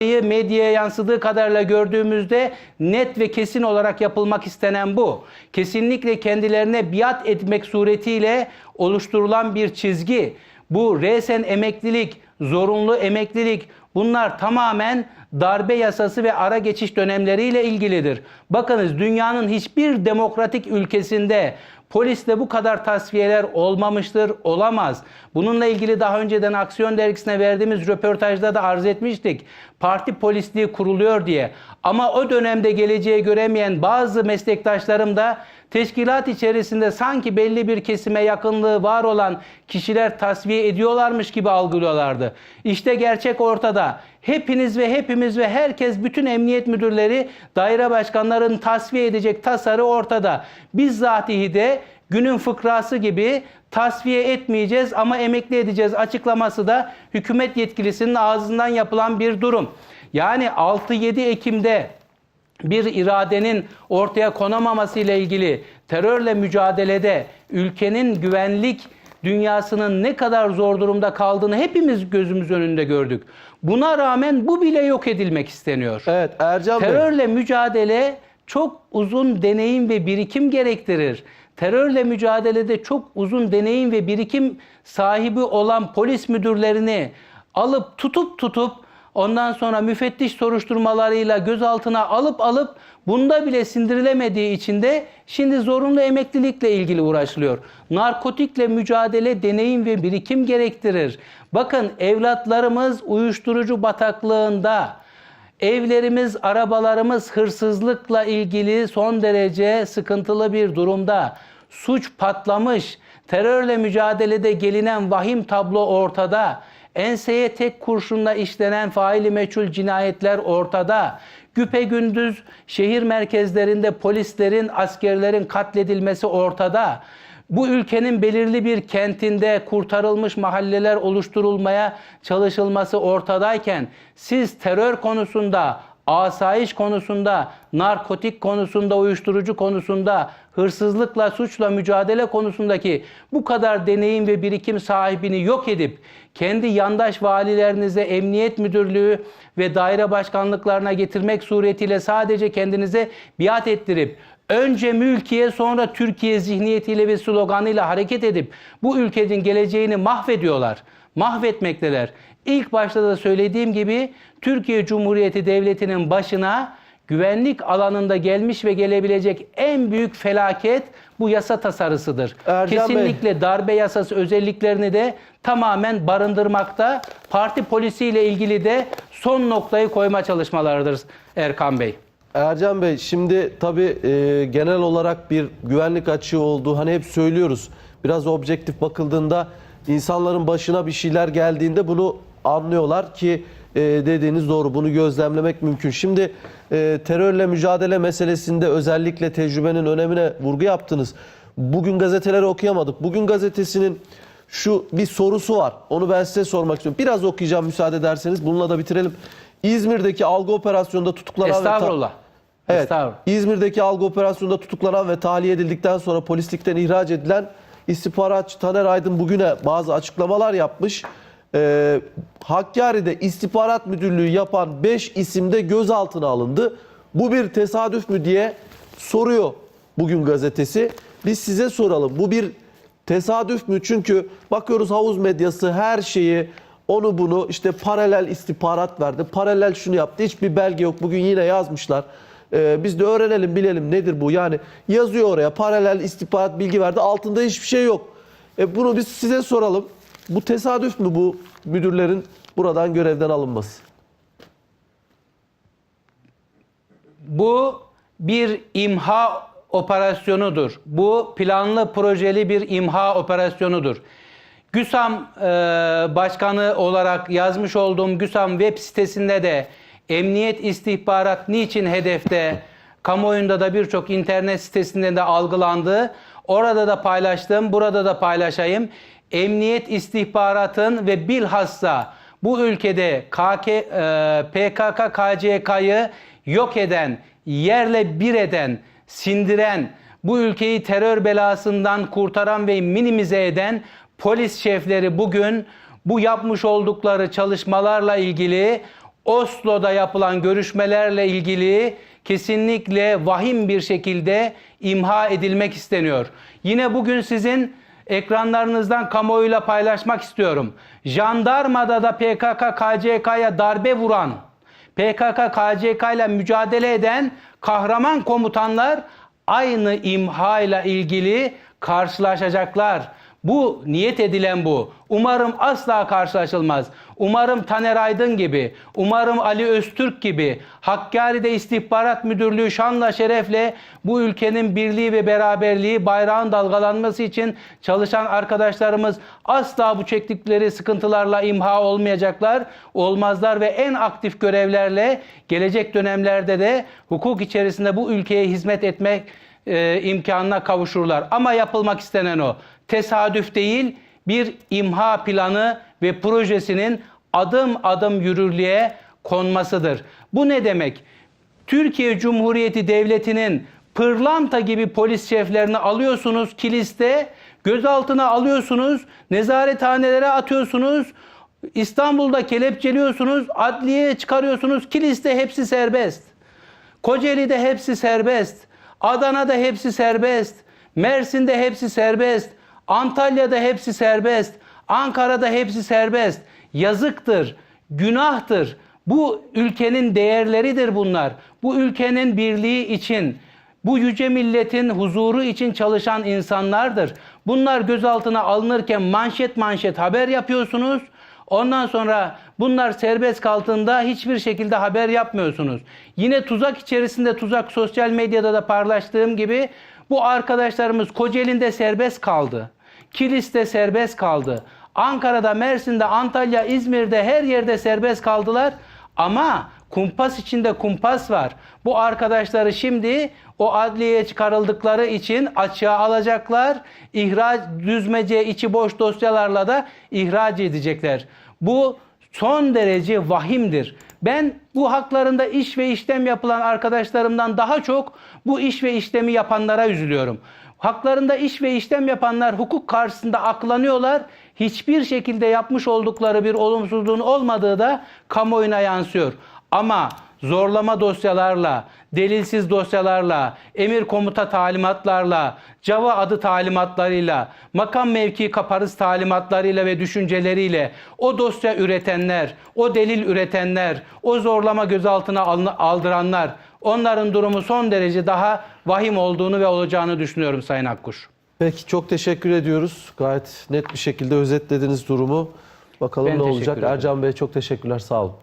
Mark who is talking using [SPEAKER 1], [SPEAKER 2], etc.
[SPEAKER 1] medyaya yansıdığı kadarıyla gördüğümüzde net ve kesin olarak yapılmak istenen bu. Kesinlikle kendilerine biat etmek suretiyle oluşturulan bir çizgi. Bu resen emeklilik, zorunlu emeklilik bunlar tamamen darbe yasası ve ara geçiş dönemleriyle ilgilidir. Bakınız dünyanın hiçbir demokratik ülkesinde Polisle bu kadar tasfiyeler olmamıştır, olamaz. Bununla ilgili daha önceden Aksiyon Dergisi'ne verdiğimiz röportajda da arz etmiştik. Parti polisliği kuruluyor diye. Ama o dönemde geleceği göremeyen bazı meslektaşlarım da teşkilat içerisinde sanki belli bir kesime yakınlığı var olan kişiler tasfiye ediyorlarmış gibi algılıyorlardı. İşte gerçek ortada. Hepiniz ve hepimiz ve herkes bütün emniyet müdürleri daire başkanlarını tasfiye edecek tasarı ortada. Bizzatihi de günün fıkrası gibi tasfiye etmeyeceğiz ama emekli edeceğiz açıklaması da hükümet yetkilisinin ağzından yapılan bir durum. Yani 6-7 Ekim'de bir iradenin ortaya konamaması ile ilgili terörle mücadelede ülkenin güvenlik dünyasının ne kadar zor durumda kaldığını hepimiz gözümüz önünde gördük. Buna rağmen bu bile yok edilmek isteniyor.
[SPEAKER 2] Evet Ercan Bey.
[SPEAKER 1] Terörle mücadele çok uzun deneyim ve birikim gerektirir. Terörle mücadelede çok uzun deneyim ve birikim sahibi olan polis müdürlerini alıp tutup tutup ondan sonra müfettiş soruşturmalarıyla gözaltına alıp alıp bunda bile sindirilemediği için de şimdi zorunlu emeklilikle ilgili uğraşılıyor. Narkotikle mücadele deneyim ve birikim gerektirir. Bakın evlatlarımız uyuşturucu bataklığında Evlerimiz, arabalarımız hırsızlıkla ilgili son derece sıkıntılı bir durumda. Suç patlamış. Terörle mücadelede gelinen vahim tablo ortada. Enseye tek kurşunla işlenen faili meçhul cinayetler ortada. Güpe gündüz şehir merkezlerinde polislerin, askerlerin katledilmesi ortada. Bu ülkenin belirli bir kentinde kurtarılmış mahalleler oluşturulmaya çalışılması ortadayken siz terör konusunda, asayiş konusunda, narkotik konusunda, uyuşturucu konusunda, hırsızlıkla, suçla mücadele konusundaki bu kadar deneyim ve birikim sahibini yok edip kendi yandaş valilerinize emniyet müdürlüğü ve daire başkanlıklarına getirmek suretiyle sadece kendinize biat ettirip önce mülkiye sonra Türkiye zihniyetiyle ve sloganıyla hareket edip bu ülkenin geleceğini mahvediyorlar. Mahvetmekteler. İlk başta da söylediğim gibi Türkiye Cumhuriyeti Devleti'nin başına güvenlik alanında gelmiş ve gelebilecek en büyük felaket bu yasa tasarısıdır.
[SPEAKER 2] Ercan Bey.
[SPEAKER 1] Kesinlikle darbe yasası özelliklerini de tamamen barındırmakta. Parti polisiyle ilgili de son noktayı koyma çalışmalarıdır Erkan Bey.
[SPEAKER 2] Ercan Bey şimdi tabii e, genel olarak bir güvenlik açığı olduğu hani hep söylüyoruz. Biraz objektif bakıldığında insanların başına bir şeyler geldiğinde bunu anlıyorlar ki e, dediğiniz doğru bunu gözlemlemek mümkün. Şimdi e, terörle mücadele meselesinde özellikle tecrübenin önemine vurgu yaptınız. Bugün gazeteleri okuyamadık. Bugün gazetesinin şu bir sorusu var. Onu ben size sormak istiyorum. Biraz okuyacağım müsaade ederseniz. Bununla da bitirelim. İzmir'deki algı operasyonunda tutuklanan ve ta-
[SPEAKER 1] Estağfurullah.
[SPEAKER 2] Evet.
[SPEAKER 1] Estağfurullah.
[SPEAKER 2] İzmir'deki algı operasyonunda tutuklanan ve tahliye edildikten sonra polislikten ihraç edilen istihbaratçı Taner Aydın bugüne bazı açıklamalar yapmış. Ee, Hakkari'de istihbarat müdürlüğü yapan 5 isimde gözaltına alındı. Bu bir tesadüf mü diye soruyor bugün gazetesi. Biz size soralım. Bu bir tesadüf mü? Çünkü bakıyoruz havuz medyası her şeyi onu bunu işte paralel istihbarat verdi. Paralel şunu yaptı. Hiçbir belge yok. Bugün yine yazmışlar. Ee, biz de öğrenelim bilelim nedir bu. Yani yazıyor oraya paralel istihbarat bilgi verdi. Altında hiçbir şey yok. E, bunu biz size soralım. Bu tesadüf mü bu müdürlerin buradan görevden alınması?
[SPEAKER 1] Bu bir imha operasyonudur. Bu planlı projeli bir imha operasyonudur. GÜSAM e, başkanı olarak yazmış olduğum GÜSAM web sitesinde de emniyet istihbarat niçin hedefte kamuoyunda da birçok internet sitesinde de algılandı. Orada da paylaştım, burada da paylaşayım. Emniyet istihbaratın ve bilhassa bu ülkede KK, e, PKK, KCK'yı yok eden, yerle bir eden, sindiren, bu ülkeyi terör belasından kurtaran ve minimize eden polis şefleri bugün bu yapmış oldukları çalışmalarla ilgili Oslo'da yapılan görüşmelerle ilgili kesinlikle vahim bir şekilde imha edilmek isteniyor. Yine bugün sizin ekranlarınızdan kamuoyuyla paylaşmak istiyorum. Jandarmada da PKK KCK'ya darbe vuran, PKK KCK ile mücadele eden kahraman komutanlar aynı imha ile ilgili karşılaşacaklar. Bu niyet edilen bu. Umarım asla karşılaşılmaz. Umarım Taner Aydın gibi, umarım Ali Öztürk gibi, Hakkari'de istihbarat müdürlüğü şanla şerefle bu ülkenin birliği ve beraberliği, bayrağın dalgalanması için çalışan arkadaşlarımız asla bu çektikleri sıkıntılarla imha olmayacaklar, olmazlar ve en aktif görevlerle gelecek dönemlerde de hukuk içerisinde bu ülkeye hizmet etmek e, imkanına kavuşurlar. Ama yapılmak istenen o. Tesadüf değil, bir imha planı ve projesinin adım adım yürürlüğe konmasıdır. Bu ne demek? Türkiye Cumhuriyeti Devleti'nin pırlanta gibi polis şeflerini alıyorsunuz kiliste, gözaltına alıyorsunuz, nezarethanelere atıyorsunuz, İstanbul'da kelepçeliyorsunuz, adliyeye çıkarıyorsunuz, kiliste hepsi serbest. Kocaeli'de hepsi serbest. Adana'da hepsi serbest. Mersin'de hepsi serbest. Antalya'da hepsi serbest. Ankara'da hepsi serbest. Yazıktır, günahtır. Bu ülkenin değerleridir bunlar. Bu ülkenin birliği için, bu yüce milletin huzuru için çalışan insanlardır. Bunlar gözaltına alınırken manşet manşet haber yapıyorsunuz. Ondan sonra bunlar serbest kaldığında hiçbir şekilde haber yapmıyorsunuz. Yine tuzak içerisinde tuzak sosyal medyada da paylaştığım gibi bu arkadaşlarımız Kocaeli'nde serbest kaldı. Kilis'te serbest kaldı. Ankara'da, Mersin'de, Antalya, İzmir'de her yerde serbest kaldılar. Ama kumpas içinde kumpas var. Bu arkadaşları şimdi o adliyeye çıkarıldıkları için açığa alacaklar. İhraç düzmece içi boş dosyalarla da ihraç edecekler. Bu son derece vahimdir. Ben bu haklarında iş ve işlem yapılan arkadaşlarımdan daha çok bu iş ve işlemi yapanlara üzülüyorum. Haklarında iş ve işlem yapanlar hukuk karşısında aklanıyorlar. Hiçbir şekilde yapmış oldukları bir olumsuzluğun olmadığı da kamuoyuna yansıyor. Ama zorlama dosyalarla, delilsiz dosyalarla, emir komuta talimatlarla, Cava adı talimatlarıyla, makam mevki kaparız talimatlarıyla ve düşünceleriyle o dosya üretenler, o delil üretenler, o zorlama gözaltına aldıranlar, onların durumu son derece daha vahim olduğunu ve olacağını düşünüyorum Sayın Akkuş.
[SPEAKER 2] Peki çok teşekkür ediyoruz. Gayet net bir şekilde özetlediniz durumu. Bakalım
[SPEAKER 1] Ben
[SPEAKER 2] ne olacak.
[SPEAKER 1] ederim.
[SPEAKER 2] Ercan Bey çok teşekkürler. Sağ olun.